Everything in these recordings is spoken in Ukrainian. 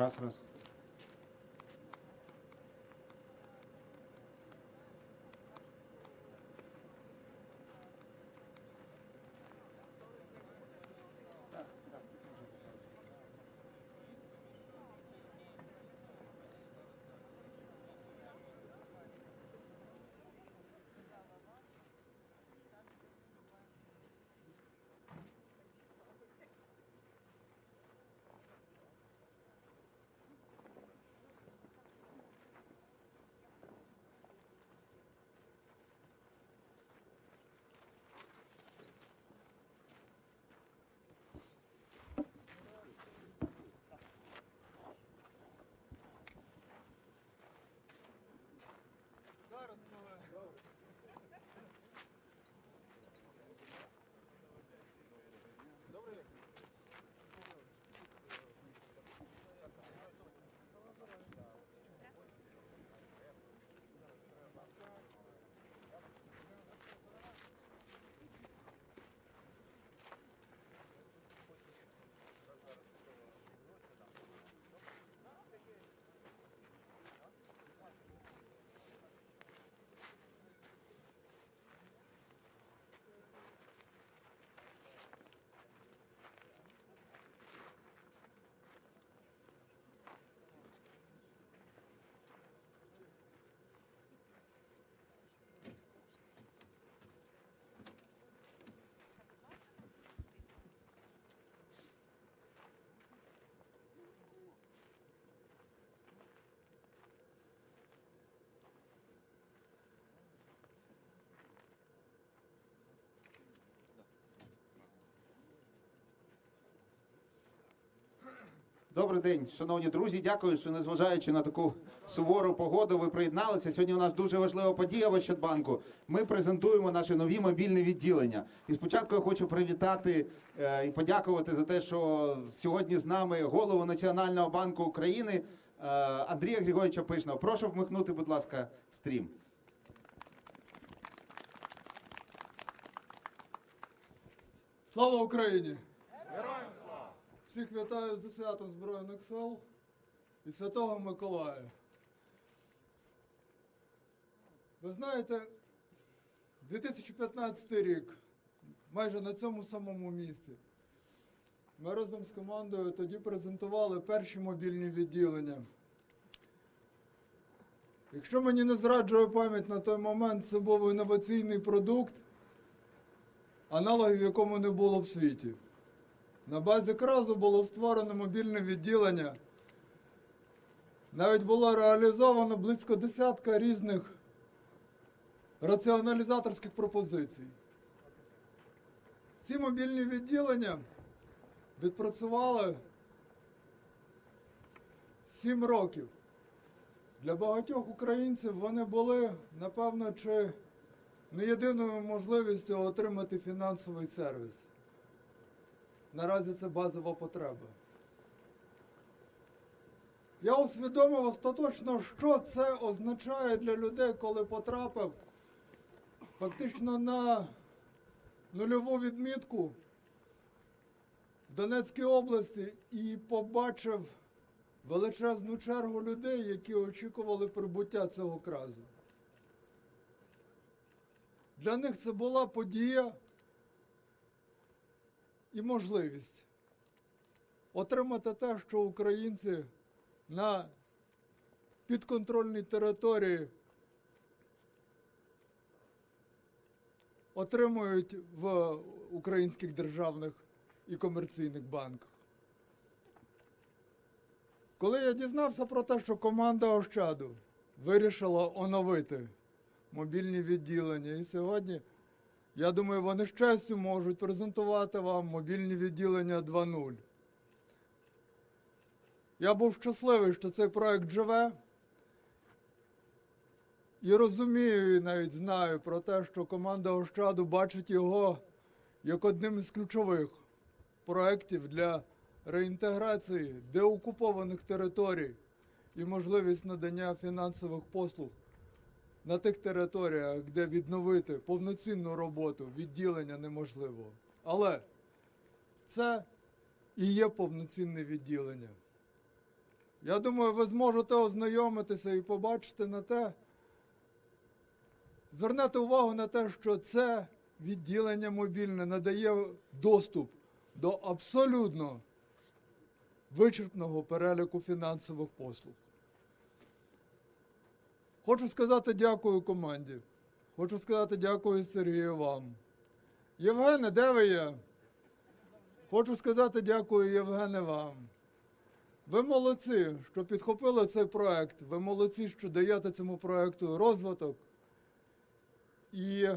Раз, раз. Добрий день, шановні друзі. Дякую, що незважаючи на таку сувору погоду, ви приєдналися. Сьогодні у нас дуже важлива подія в Ощадбанку. Ми презентуємо наші нові мобільні відділення. І спочатку я хочу привітати е, і подякувати за те, що сьогодні з нами голову Національного банку України е, Андрія Григорьовича Пишного. Прошу вмикнути, будь ласка, стрім. Слава Україні! Всіх вітаю зі святом Збройних сил і Святого Миколая. Ви знаєте, 2015 рік, майже на цьому самому місці, ми разом з командою тоді презентували перші мобільні відділення. Якщо мені не зраджує пам'ять на той момент, це був інноваційний продукт, аналогів якому не було в світі. На базі кразу було створено мобільне відділення. Навіть було реалізовано близько десятка різних раціоналізаторських пропозицій. Ці мобільні відділення відпрацювали 7 років. Для багатьох українців вони були, напевно, чи не єдиною можливістю отримати фінансовий сервіс. Наразі це базова потреба. Я усвідомив остаточно, що це означає для людей, коли потрапив фактично на нульову відмітку в Донецькій області і побачив величезну чергу людей, які очікували прибуття цього кразу. Для них це була подія і можливість отримати те, що українці на підконтрольній території отримують в українських державних і комерційних банках. Коли я дізнався про те, що команда Ощаду вирішила оновити мобільні відділення, і сьогодні, я думаю, вони з честю можуть презентувати вам мобільні відділення 2.0. Я був щасливий, що цей проект живе. І розумію, і навіть знаю про те, що команда Ощаду бачить його як одним із ключових проєктів для реінтеграції деокупованих територій і можливість надання фінансових послуг на тих територіях, де відновити повноцінну роботу відділення неможливо. Але це і є повноцінне відділення. Я думаю, ви зможете ознайомитися і побачити на те, звернете увагу на те, що це відділення мобільне надає доступ до абсолютно вичерпного переліку фінансових послуг. Хочу сказати дякую команді. Хочу сказати дякую Сергію вам. Євгене, де ви є? Хочу сказати дякую, Євгене, вам. Ви молодці, що підхопили цей проект. Ви молодці, що даєте цьому проекту розвиток. І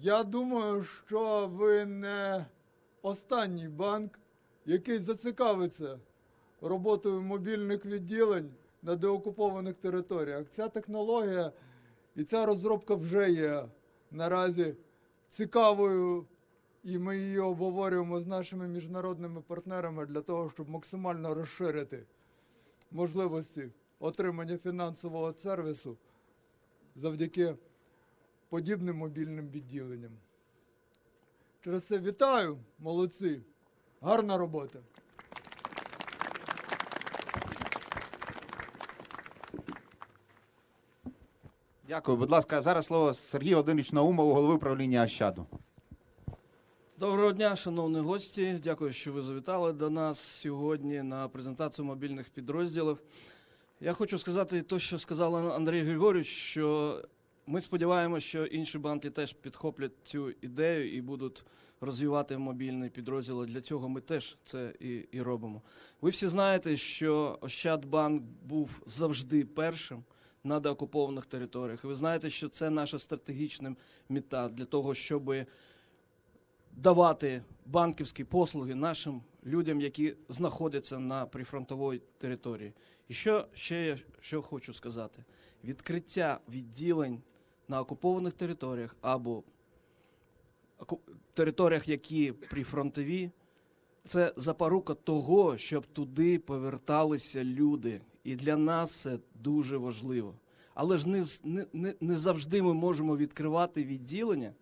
я думаю, що ви не останній банк, який зацікавиться роботою мобільних відділень на деокупованих територіях. Ця технологія і ця розробка вже є наразі цікавою, і ми її обговорюємо з нашими міжнародними партнерами для того, щоб максимально розширити можливості отримання фінансового сервісу завдяки подібним мобільним відділенням. Через це вітаю, молодці! Гарна робота! Дякую. Будь ласка, зараз слово Сергію Володимировичу Наумову, голови управління Ощаду. Доброго дня, шановні гості. Дякую, що ви завітали до нас сьогодні на презентацію мобільних підрозділів. Я хочу сказати те, що сказав Андрій Григорійович, що ми сподіваємося, що інші банки теж підхоплять цю ідею і будуть розвивати мобільні підрозділи. Для цього ми теж це і, і робимо. Ви всі знаєте, що Ощадбанк був завжди першим на деокупованих територіях. Ви знаєте, що це наша стратегічна мета для того, щоби давати банківські послуги нашим людям, які знаходяться на прифронтовій території. І що ще я що хочу сказати: відкриття відділень на окупованих територіях або територіях, які прифронтові, це запорука того, щоб туди поверталися люди. І для нас це дуже важливо. Але ж не, не, не, завжди ми можемо відкривати відділення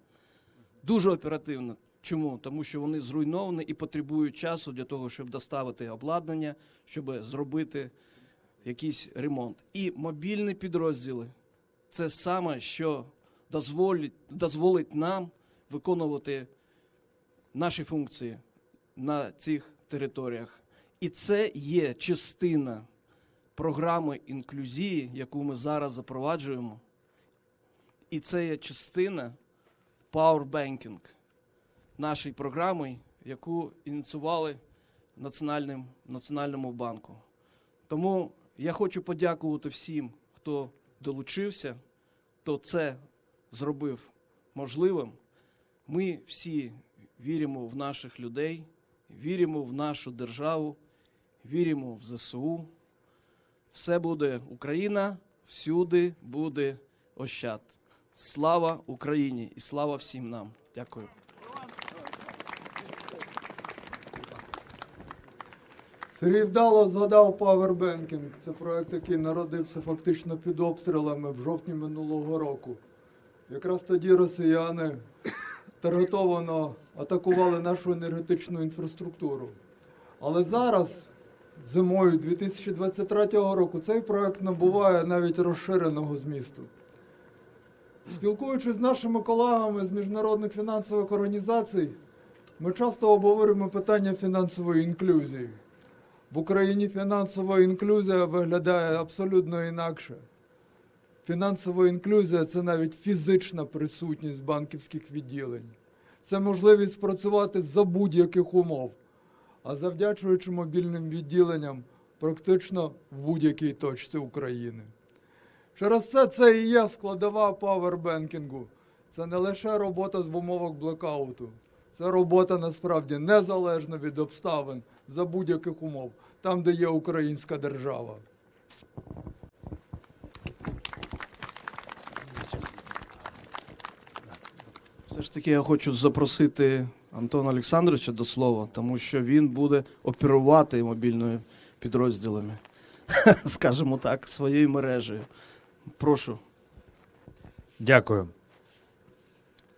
дуже оперативно. Чому? Тому що вони зруйновані і потребують часу для того, щоб доставити обладнання, щоб зробити якийсь ремонт. І мобільні підрозділи це саме, що дозволить, дозволить нам виконувати наші функції на цих територіях. І це є частина програми інклюзії, яку ми зараз запроваджуємо. І це є частина Power Banking нашої програми, яку ініціювали Національним, Національному банку. Тому я хочу подякувати всім, хто долучився, хто це зробив можливим. Ми всі віримо в наших людей, віримо в нашу державу, віримо в ЗСУ. Все буде Україна, всюди буде Ощад. Слава Україні і слава всім нам. Дякую. Сергій вдало згадав Powerbanking. Це проект, який народився фактично під обстрілами в жовтні минулого року. Якраз тоді росіяни таргетовано атакували нашу енергетичну інфраструктуру. Але зараз, зимою 2023 року, цей проект набуває навіть розширеного змісту. Спілкуючись з нашими колегами з міжнародних фінансових організацій, ми часто обговорюємо питання фінансової інклюзії. В Україні фінансова інклюзія виглядає абсолютно інакше. Фінансова інклюзія це навіть фізична присутність банківських відділень. Це можливість працювати за будь-яких умов, а завдячуючи мобільним відділенням практично в будь-якій точці України. Через це це і є складова павербенкінгу. Це не лише робота з умовок блекауту. Це робота насправді незалежна від обставин за будь-яких умов, там, де є українська держава. Все ж таки я хочу запросити Антона Олександровича до слова, тому що він буде оперувати мобільними підрозділами, скажімо так, своєю мережею. Прошу. Дякую.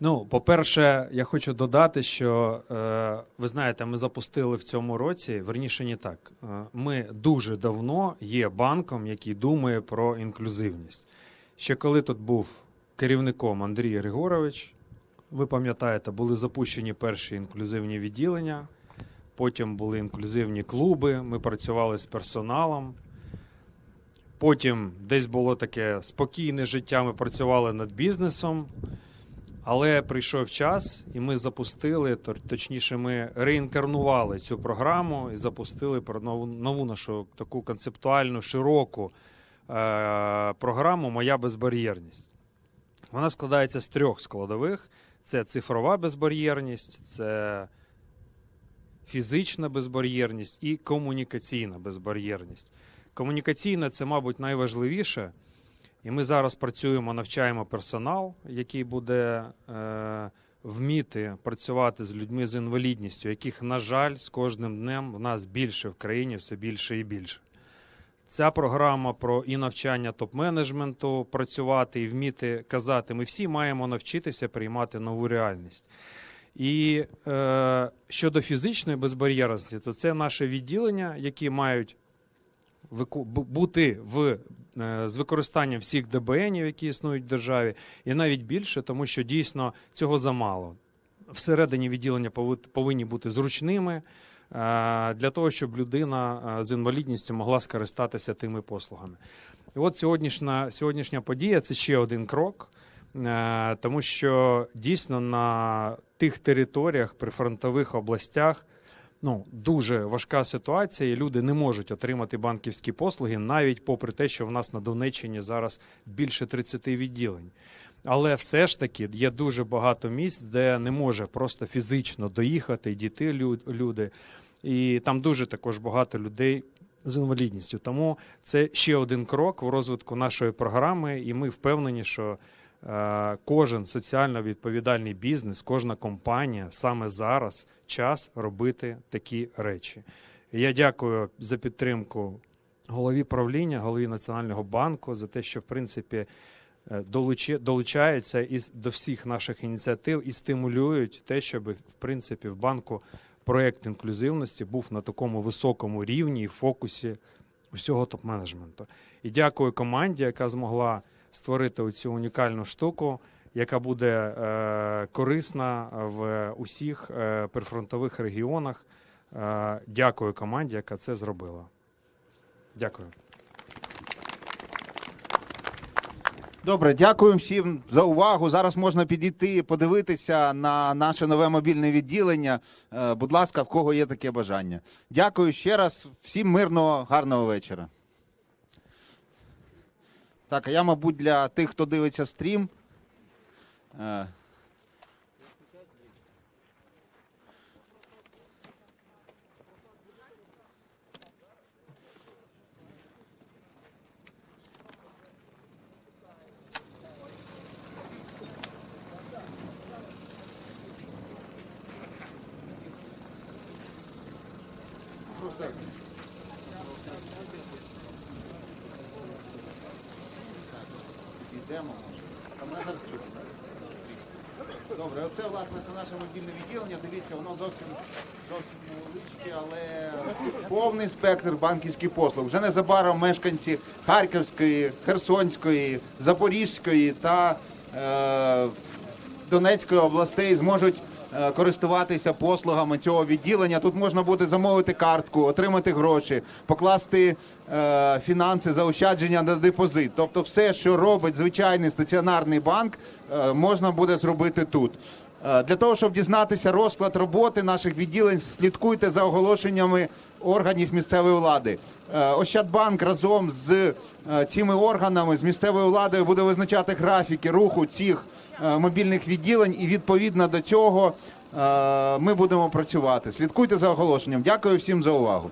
Ну, по-перше, я хочу додати, що е, ви знаєте, ми запустили в цьому році, верніше не так. Е, ми дуже давно є банком, який думає про інклюзивність. Ще коли тут був керівником Андрій Григорович, ви пам'ятаєте, були запущені перші інклюзивні відділення, потім були інклюзивні клуби, ми працювали з персоналом. Потім десь було таке спокійне життя, ми працювали над бізнесом. Але прийшов час, і ми запустили, точніше, ми реінкарнували цю програму і запустили нову, нову нашу таку концептуальну, широку е- програму Моя безбар'єрність. Вона складається з трьох складових: це цифрова безбар'єрність, це фізична безбар'єрність і комунікаційна безбар'єрність. Комунікаційна це, мабуть, найважливіше. І ми зараз працюємо, навчаємо персонал, який буде е, вміти працювати з людьми з інвалідністю, яких, на жаль, з кожним днем в нас більше в країні, все більше і більше. Ця програма про і навчання топ-менеджменту, працювати і вміти казати. Ми всі маємо навчитися приймати нову реальність. І е, щодо фізичної безбар'єрності, то це наше відділення, які мають бути в е, з використанням всіх ДБНів, які існують в державі, і навіть більше, тому що дійсно цього замало. Всередині відділення повинні бути зручними для того, щоб людина е, з інвалідністю могла скористатися тими послугами. І от сьогоднішня, сьогоднішня подія це ще один крок, е, тому що дійсно на тих територіях, прифронтових областях ну, дуже важка ситуація, і люди не можуть отримати банківські послуги, навіть попри те, що в нас на Донеччині зараз більше 30 відділень. Але все ж таки є дуже багато місць, де не може просто фізично доїхати, діти люди. І там дуже також багато людей з інвалідністю. Тому це ще один крок в розвитку нашої програми, і ми впевнені, що кожен соціально відповідальний бізнес, кожна компанія саме зараз час робити такі речі. Я дякую за підтримку голові правління, голові Національного банку за те, що в принципі е, долучаються із до всіх наших ініціатив і стимулюють те, щоб в принципі в банку проект інклюзивності був на такому високому рівні і фокусі усього топ-менеджменту. І дякую команді, яка змогла створити цю унікальну штуку, яка буде е, корисна в усіх е, прифронтових регіонах. Е, дякую команді, яка це зробила. Дякую. Добре, дякую всім за увагу. Зараз можна підійти подивитися на наше нове мобільне відділення. Будь ласка, в кого є таке бажання. Дякую ще раз. Всім мирного, гарного вечора. Так, а я, мабуть, для тих, хто дивиться стрім. е, Просто Йдемо, може. Там зараз чути, так? Добре, оце, власне, це наше мобільне відділення. Дивіться, воно зовсім зовсім невеличке, але повний спектр банківських послуг. Вже незабаром мешканці Харківської, Херсонської, Запорізької та е, Донецької областей зможуть користуватися послугами цього відділення. Тут можна буде замовити картку, отримати гроші, покласти е, фінанси заощадження на депозит. Тобто, все, що робить звичайний стаціонарний банк, е, можна буде зробити тут. Е, Для того щоб дізнатися розклад роботи наших відділень, слідкуйте за оголошеннями органів місцевої влади. Е, Ощадбанк разом з е, цими органами з місцевою владою буде визначати графіки руху цих мобільних відділень, і відповідно до цього ми будемо працювати. Слідкуйте за оголошенням. Дякую всім за увагу.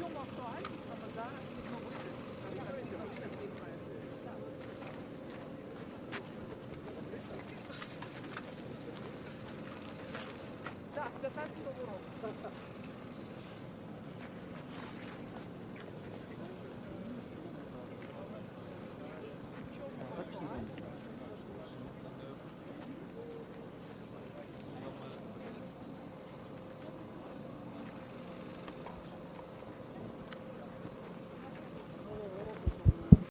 причому актуальні саме зараз відновити. Так, з 15-го року.